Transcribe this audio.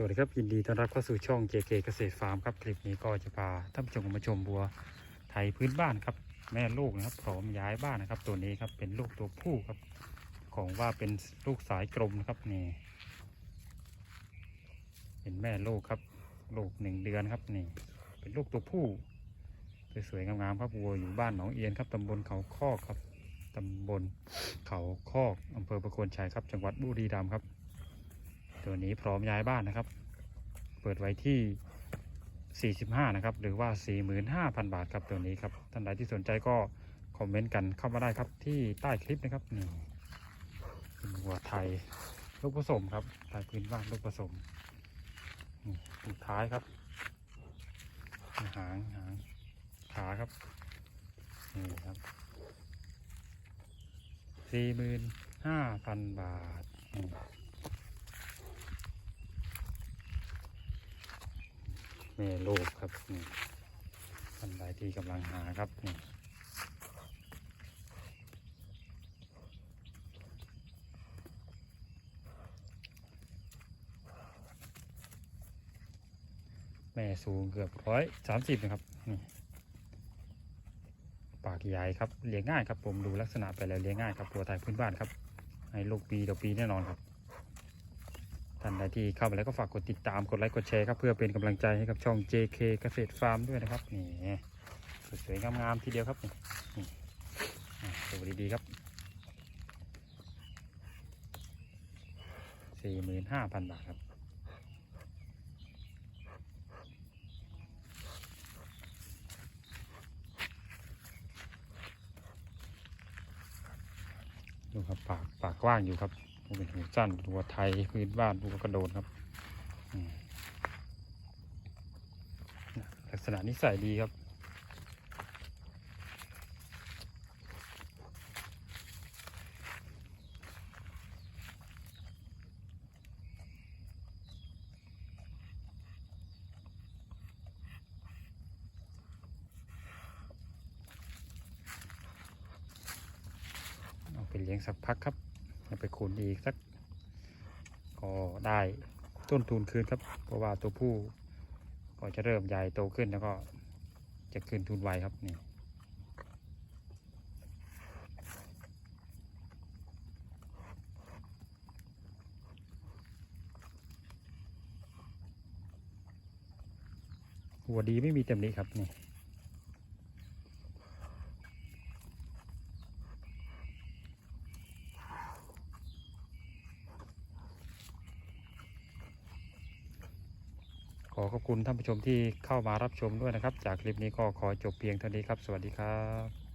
สวัสดีครับยินดีต้อนรับเข้าสู่ช่อง JK เกษตรฟาร์มครับคลิปนี้ก็จะพาท่านผู้ชมมาชมบัวไทยพื้นบ้านครับ แม่ลูกนะครับพร้อมย้ายบ้านนะครับ ตัวนี้ครับเป็นลูกตัวผู้ครับ ของว่าเป็นลูกสายกลมนะครับนี่เป็นแม่ลูกครับลูกหนึ่งเดือนครับนี่ เป็นลูกตัวผู้สวยๆงามๆครับวัวอยู่บ้านหนองเอียนครับตำบลเขาคอกครับตำบลเขาคอกอำเภอประโคนชัยครับ จังหวัดบุรีรัมย์ครับ ตัวนี้พร้อมย้ายบ้านนะครับ เปิดไว้ที่ 45 นะครับ หรือว่า 45,000 บาทครับตัวนี้ครับ ท่านใดที่สนใจก็คอมเมนต์กันเข้ามาได้ครับที่ใต้คลิปนะครับนี่วัวไทยลูกผสมครับไทยพื้นบ้านลูกผสมนี่สุดท้ายครับ หางหางขาครับนี่ครับ45,000บาท แม่ลูกครับนี่ท่านใดที่กำลังหาครับนี่แม่สูงเกือบร้อยสามสิบนะครับนี่ปากใหญ่ครับเลี้ยงง่ายครับผมดูลักษณะไปแล้วเลี้ยงง่ายครับตัวไทยพื้นบ้านครับให้ลูกปีต่อปีแน่นอนครับ ท่านใดที่เข้ามาแล้วก็ฝากกดติดตามกดไลค์กดแชร์ครับเพื่อเป็นกำลังใจให้กับช่อง JK เกษตรฟาร์มด้วยนะครับนี่สวยๆงามๆทีเดียวครับนี่ดูดีๆครับสี่หมื่นห้าพันบาทครับดูครับปากปากกว้างอยู่ครับ เป็นหูสั้นตัวไทยพื้นบ้านตัวกระโดดครับลักษณะนิสัยดีครับเอาไปเลี้ยงสักพักครับ ไปขุนอีกสักก็ได้ต้นทุนคืนครับ เพราะว่าตัวผู้ก็จะเริ่มใหญ่โตขึ้นแล้วก็จะคืนทุนไวครับนี่หัวดีไม่มีเต็มนี้ครับนี่ อขอบคุณท่านผู้ชมที่เข้ามารับชมด้วยนะครับ จากคลิปนี้ก็ขอจบเพียงเท่านี้ครับ สวัสดีครับ